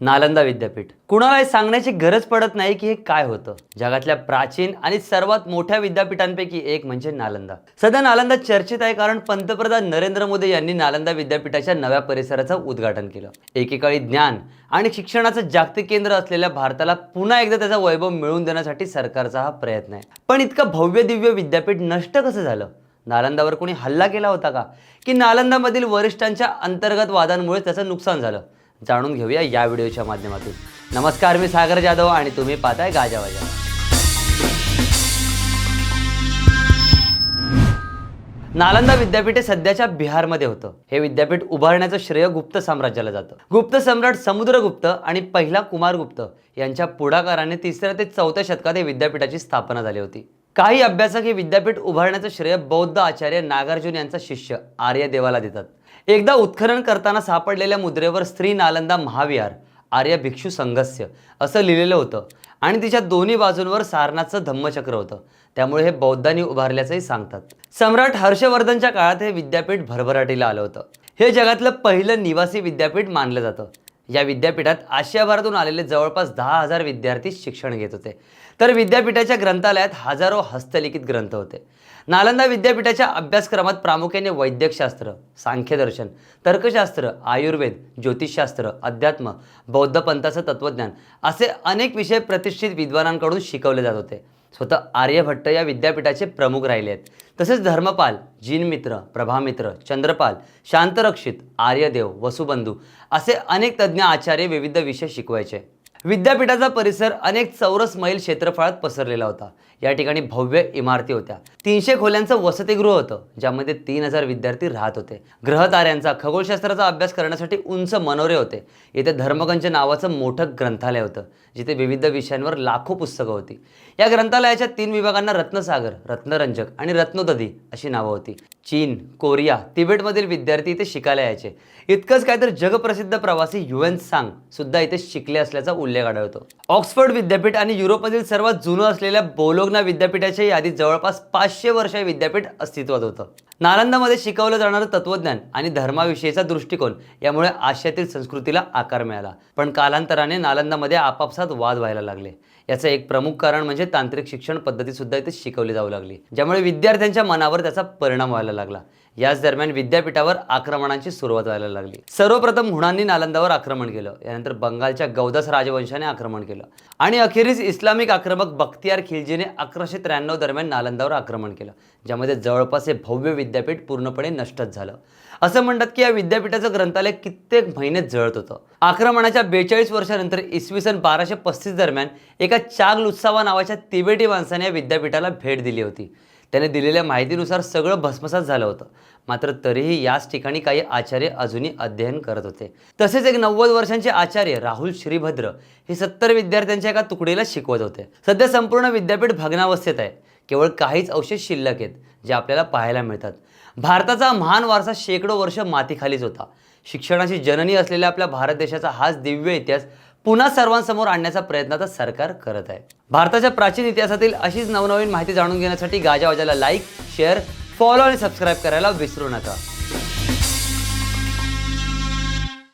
नालंदा विद्यापीठ. कुणाला हे सांगण्याची गरज पडत नाही की हे काय होतं. जगातल्या प्राचीन आणि सर्वात मोठ्या विद्यापीठांपैकी एक म्हणजे नालंदा. सध्या नालंदा चर्चेत आहे कारण पंतप्रधान नरेंद्र मोदी यांनी नालंदा विद्यापीठाच्या नव्या परिसराचं उद्घाटन केलं. एकेकाळी ज्ञान आणि शिक्षणाचं जागतिक केंद्र असलेल्या भारताला पुन्हा एकदा त्याचा वैभव मिळवून देण्यासाठी सरकारचा हा प्रयत्न आहे. पण इतकं भव्य दिव्य विद्यापीठ नष्ट कसं झालं? नालंदावर कोणी हल्ला केला होता का? की नालंदामधील वरिष्ठांच्या अंतर्गत वादांमुळे त्याचं नुकसान झालं? जाणून घेऊया या व्हिडिओच्या माध्यमातून. नमस्कार मी सागर जाधव आणि तुम्ही पाहताय गाजावाजा नालंदा विद्यापीठ हे सध्याच्या बिहारमध्ये होतं. हे विद्यापीठ उभारण्याचं श्रेय गुप्त साम्राज्याला जातं. गुप्त सम्राट समुद्रगुप्त आणि पहिला कुमारगुप्त यांच्या पुढाकाराने तिसऱ्या ते चौथ्या शतकात हे विद्यापीठाची स्थापना झाली होती. काही अभ्यासक हे विद्यापीठ उभारण्याचं श्रेय बौद्ध आचार्य नागार्जुन यांचा शिष्य आर्य देवाला देतात. एकदा उत्खनन करताना सापडलेल्या मुद्रेवर स्त्री नालंदा महाविहार आर्य भिक्षू संघस्य असं लिहिलेलं होतं. आणि तिच्या दोन्ही बाजूंवर सारनाथचं धम्मचक्र होतं. त्यामुळे हे बौद्धांनी उभारल्याचंही सांगतात. सम्राट हर्षवर्धनच्या काळात हे विद्यापीठ भरभराटीला आलं होतं. हे जगातलं पहिलं निवासी विद्यापीठ मानलं जातं. या विद्यापीठात आशियाभरातून आलेले जवळपास दहा हजार विद्यार्थी शिक्षण घेत होते. तर विद्यापीठाच्या ग्रंथालयात हजारो हस्तलिखित ग्रंथ होते. नालंदा विद्यापीठाच्या अभ्यासक्रमात प्रामुख्याने वैद्यकशास्त्र सांख्यदर्शन तर्कशास्त्र आयुर्वेद ज्योतिषशास्त्र अध्यात्म बौद्ध पंथाचं तत्त्वज्ञान असे अनेक विषय प्रतिष्ठित विद्वानांकडून शिकवले जात होते. स्वतः आर्यभट्ट या विद्यापीठाचे प्रमुख राहिले आहेत. तसेच धर्मपाल जिनमित्र प्रभामित्र चंद्रपाल शांतरक्षित आर्यदेव वसुबंधू असे अनेक तज्ज्ञ आचार्य विविध विषय शिकवायचे. विद्यापीठाचा परिसर अनेक चौरस मैल क्षेत्रफळात पसरलेला होता. या ठिकाणी भव्य इमारती होत्या. तीनशे खोल्यांचं वसतिगृह होतं ज्यामध्ये तीन हजार विद्यार्थी राहत होते. ग्रहताऱ्यांचा खगोलशास्त्राचा अभ्यास करण्यासाठी उंच मनोरे होते. येथे धर्मगंज नावाचं मोठं ग्रंथालय होतं जिथे विविध विषयांवर लाखो पुस्तकं होती. या ग्रंथालयाच्या तीन विभागांना रत्नसागर रत्नरंजक आणि रत्नोदधी अशी नावं होती. चीन कोरिया तिबेटमधील विद्यार्थी इथे शिकायला यायचे. इतकंच काय तर जगप्रसिद्ध प्रवासी युएन सांग सुद्धा इथे शिकले असल्याचा उल्लेख आढळतो. ऑक्सफर्ड विद्यापीठ आणि युरोपमधील सर्वात जुनं असलेल्या बोलोग्ना विद्यापीठाच्या यादीत जवळपास पाचशे वर्ष हे विद्यापीठ अस्तित्वात होतं. नालंदामध्ये शिकवलं जाणारं तत्वज्ञान आणि धर्माविषयीचा दृष्टिकोन यामुळे आशियातील संस्कृतीला आकार मिळाला. पण कालांतराने नालंदामध्ये आपापसात वाद व्हायला लागले. याचं एक प्रमुख कारण म्हणजे तांत्रिक शिक्षण पद्धती सुद्धा इथे शिकवली जाऊ लागली. ज्यामुळे विद्यार्थ्यांच्या मनावर त्याचा परिणाम व्हायला लागला. याच दरम्यान विद्यापीठावर आक्रमणांची सुरुवात व्हायला लागली. सर्वप्रथम हुणांनी नालंदावर आक्रमण केलं. यानंतर बंगालच्या गौदस राजवंशाने आक्रमण केलं. आणि अखेरीस इस्लामिक आक्रमक बख्तियार खिलजीने अकराशे त्र्याण्णव दरम्यान नालंदावर आक्रमण केलं. ज्यामध्ये जवळपास हे भव्य विद्यापीठ पूर्णपणे नष्टच झालं. असं म्हणतात की या विद्यापीठाचं ग्रंथालय कित्येक महिने जळत होतं. आक्रमणाच्या बेचाळीस वर्षानंतर इसवी सन बाराशे पस्तीस दरम्यान एका चाग लुत्सावा नावाच्या तिबेटी माणसाने या विद्यापीठाला भेट दिली होती. त्याने दिलेल्या माहितीनुसार सगळं भस्मसात झालं होतं. मात्र तरीही याच ठिकाणी काही आचार्य अजूनही अध्ययन करत होते. तसेच एक नव्वद वर्षांचे आचार्य राहुल श्रीभद्र हे सत्तर विद्यार्थ्यांच्या एका तुकडीला शिकवत होते. सध्या संपूर्ण विद्यापीठ भग्नावस्थेत आहे. केवळ काहीच अवशेष शिल्लक आहेत जे आपल्याला पाहायला मिळतात. भारताचा महान वारसा शेकडो वर्ष मातीखालीच होता. शिक्षणाची जननी असलेल्या आपल्या भारत देशाचा हाच दिव्य इतिहास पुन्हा सर्वांसमोर आणण्याचा प्रयत्न आता सरकार करत आहे. भारताच्या प्राचीन इतिहासातील अशीच नवनवीन माहिती जाणून घेण्यासाठी गाजावाजाला लाईक शेअर फॉलो आणि सबस्क्राईब करायला विसरू नका.